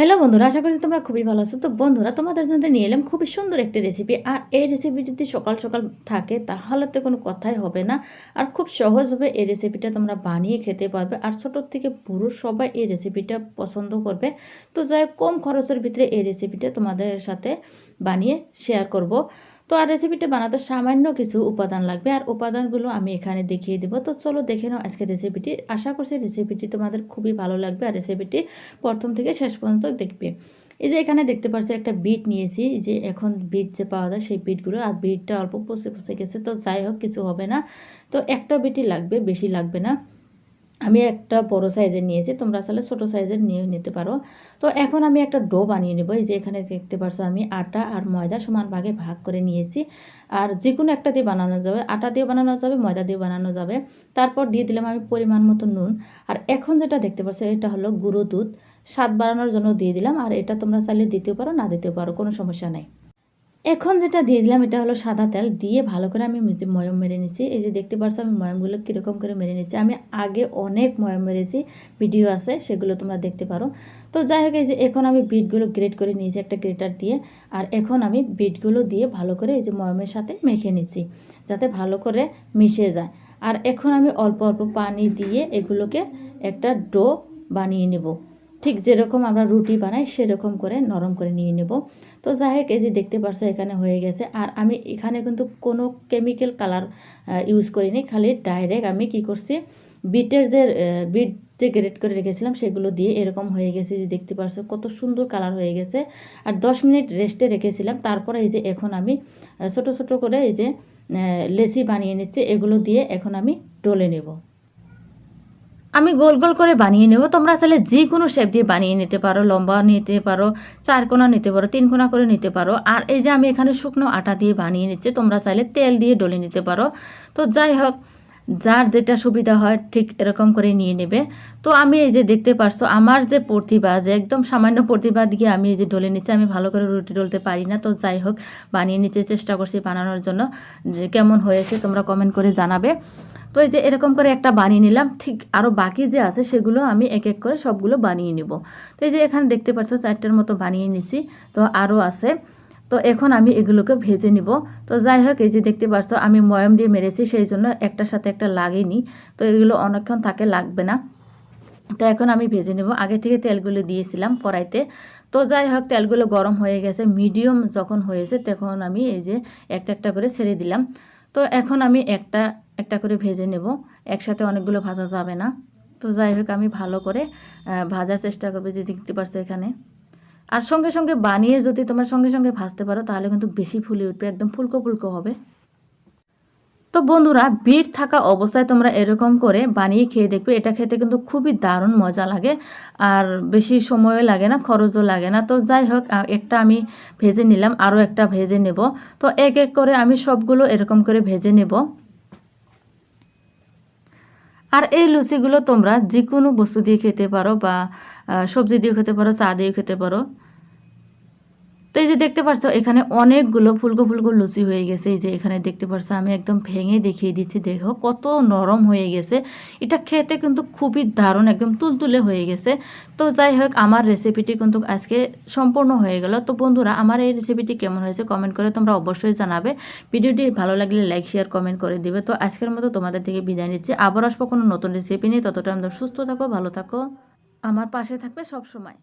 Hello বন্ধুরা, আশা করছি তোমরা খুবই ভালো আছো। তো বন্ধুরা, তোমাদের জন্য নিয়ে এলাম খুবই সুন্দর একটি রেসিপি আর এই রেসিপি যদি সকাল সকাল থাকে, তাহলে তো কোনো কথাই হবে না। আর খুব সহজভাবে এই রেসিপিটা তোমরা বানিয়ে খেতে পারবে। আর ছোটোর থেকে বুড়ো সবাই এই রেসিপিটা পছন্দ করবে। তো যাই কম খরচের ভিতরে এই রেসিপিটা তোমাদের সাথে বানিয়ে শেয়ার করব। তো আর রেসিপিটা বানাতে সামান্য কিছু উপাদান লাগবে। আর উপাদানগুলো আমি এখানে দেখিয়ে দেবো। তো চলো দেখে নাও আজকে রেসিপিটি আশা করছি রেসিপিটি তোমাদের খুবই ভালো লাগবে। আর রেসিপিটি প্রথম থেকে শেষ পর্যন্ত দেখবে। এই যে এখানে দেখতে পাচ্ছ একটা বিট নিয়েছি। যে এখন বিট যে পাওয়া যায় সেই বিটগুলো আর বিটটা অল্প পচে পচে গেছে। তো যাই হোক, কিছু হবে না। তো একটা বিটই লাগবে, বেশি লাগবে না। আমি একটা বড় সাইজের নিয়েছি, তোমরা আসলে ছোটো সাইজের নিয়ে নিতে পারো। তো এখন আমি একটা ডো বানিয়ে নেব, এই যে এখানে দেখতে পারছ আমি আটা আর ময়দা সমান ভাগে ভাগ করে নিয়েছি। আর যে কোনো একটা দিয়ে বানানো যাবে, আটা দিয়ে বানানো যাবে, ময়দা দিয়ে বানানো যাবে। তারপর দিয়ে দিলাম আমি পরিমাণ মতো নুন। আর এখন যেটা দেখতে পাচ্ছ এটা হলো গুঁড়ো দুধ। স্বাদ বাড়ানোর জন্য দিয়ে দিলাম, আর এটা তোমরা চাইলে দিতেও পারো, না দিতেও পারো, কোনো সমস্যা নাই। এখন যেটা দিয়ে দিলাম, এটা হলো সাদা তেল। দিয়ে ভালো করে আমি ময়ম মেরে নিচ্ছি। এই যে দেখতে পারছ, আমি ময়মগুলো কীরকম করে মেরে নিচ্ছি। আমি আগে অনেক ময়ম মেরেছি, ভিডিও আছে, সেগুলো তোমরা দেখতে পারো। তো যাই হোক, এই যে এখন আমি বিটগুলো গ্রেট করে নিয়েছি একটা গ্রেটার দিয়ে। আর এখন আমি বিটগুলো দিয়ে ভালো করে এই যে ময়মের সাথে মেখে নিচ্ছি, যাতে ভালো করে মিশে যায়। আর এখন আমি অল্প অল্প পানি দিয়ে এগুলোকে একটা ডো বানিয়ে নেব। ঠিক যেরকম আমরা রুটি বানাই, সেরকম করে নরম করে নিয়ে নেব। তো যাই হোক, এই যে দেখতে পারছ, এখানে হয়ে গেছে। আর আমি এখানে কিন্তু কোনো কেমিক্যাল কালার ইউজ করিনি, খালি ডাইরেক্ট আমি কি করছি, বিটের যে বিট যে গ্রেড করে রেখেছিলাম, সেগুলো দিয়ে এরকম হয়ে গেছে। যে দেখতে পারছ, কত সুন্দর কালার হয়ে গেছে। আর দশ মিনিট রেস্টে রেখেছিলাম, তারপরে এই যে এখন আমি ছোট ছোট করে এই যে লেসি বানিয়ে নিচ্ছি, এগুলো দিয়ে এখন আমি ডলে নেব। আমি গোল গোল করে বানিয়ে নেব। তোমরা আসলে যে কোনো শেপ দিয়ে বানিয়ে নিতে পারো, লম্বা নিতে পারো, চার কোনা নিতে পারো, তিন কোনা করে নিতে পারো। আর এই যে আমি এখানে শুকনো আটা দিয়ে বানিয়ে নিচ্ছি, তোমরা চাইলে তেল দিয়ে ডলে নিতে পারো। তো যাই হোক, যার যেটা সুবিধা হয় ঠিক এরকম করে নিয়ে নেবে। তো আমি এই যে দেখতে পারছ, আমার যে প্রতিভা, যে একদম সামান্য প্রতিভা দিয়ে আমি এই যে ডলে নিচ্ছি, আমি ভালো করে রুটি ডলতে পারি না। তো যাই হোক, বানিয়ে নিতে চেষ্টা করছি বানানোর জন্য। যে কেমন হয়েছে তোমরা কমেন্ট করে জানাবে। তো এই যে এরকম করে একটা বানিয়ে নিলাম, ঠিক আরও বাকি যে আছে সেগুলো আমি এক এক করে সবগুলো বানিয়ে নিব। তো এই যে এখানে দেখতে পাচ্ছ চারটার মতো বানিয়ে নিছি, তো আরও আছে। তো এখন আমি এগুলোকে ভেজে নিব। তো যাই হোক, এই যে দেখতে পাচ্ছ আমি ময়ম দিয়ে মেরেছি, সেই জন্য একটার সাথে একটা লাগেনি। তো এগুলো অনেকক্ষণ থাকে, লাগবে না। তো এখন আমি ভেজে নেব। আগে থেকে তেলগুলো দিয়েছিলাম কড়াইতে। তো যাই হোক, তেলগুলো গরম হয়ে গেছে, মিডিয়াম যখন হয়েছে তখন আমি এই যে একটা একটা করে ছেড়ে দিলাম। তো এখন আমি একটা একটা করে ভেজে নেব। একসাথে অনেকগুলো ভাজা যাবে না। তো যাই হোক, আমি ভালো করে ভাজার চেষ্টা করব, যে দেখতে পারছ এখানে। আর সঙ্গে সঙ্গে বানিয়ে যদি তোমার সঙ্গে সঙ্গে ভাজতে পারো, তাহলে কিন্তু বেশি ফুলে উঠবে, একদম ফুলকো ফুলকো হবে। তো বন্ধুরা, বিট থাকা অবস্থায় তোমরা এরকম করে বানিয়ে খেয়ে দেখবে, এটা খেতে কিন্তু খুবই দারুণ মজা লাগে। আর বেশি সময়ও লাগে না, খরচও লাগে না। তো যাই হোক একটা আমি ভেজে নিলাম, আরও একটা ভেজে নেব। তো এক এক করে আমি সবগুলো এরকম করে ভেজে নেব। আর এই লুচিগুলো তোমরা যে কোনো বস্তু দিয়ে খেতে পারো বা সবজি দিয়ে খেতে পারো, চা দিয়ে খেতে পারো। তো এই যে দেখতে পারছ, এখানে অনেকগুলো ফুলকো ফুলকো লুচি হয়ে গেছে। এই যে এখানে দেখতে পারছ, আমি একদম ভেঙে দেখিয়ে দিচ্ছি। দেখো, কত নরম হয়ে গেছে। এটা খেতে কিন্তু খুবই দারুণ, একদম তুলতুলে হয়ে গেছে। তো যাই হোক, আমার রেসিপিটি কিন্তু আজকে সম্পূর্ণ হয়ে গেল। তো বন্ধুরা, আমার এই রেসিপিটি কেমন হয়েছে কমেন্ট করে তোমরা অবশ্যই জানাবে। ভিডিওটি ভালো লাগলে লাইক শেয়ার কমেন্ট করে দিবে। তো আজকের মতো তোমাদের থেকে বিদায় নিচ্ছি। আবার আসব কোনো নতুন রেসিপি নিয়ে। ততটা আমাদের সুস্থ থাকো, ভালো থাকো। আমার পাশে থাকবে সব সময়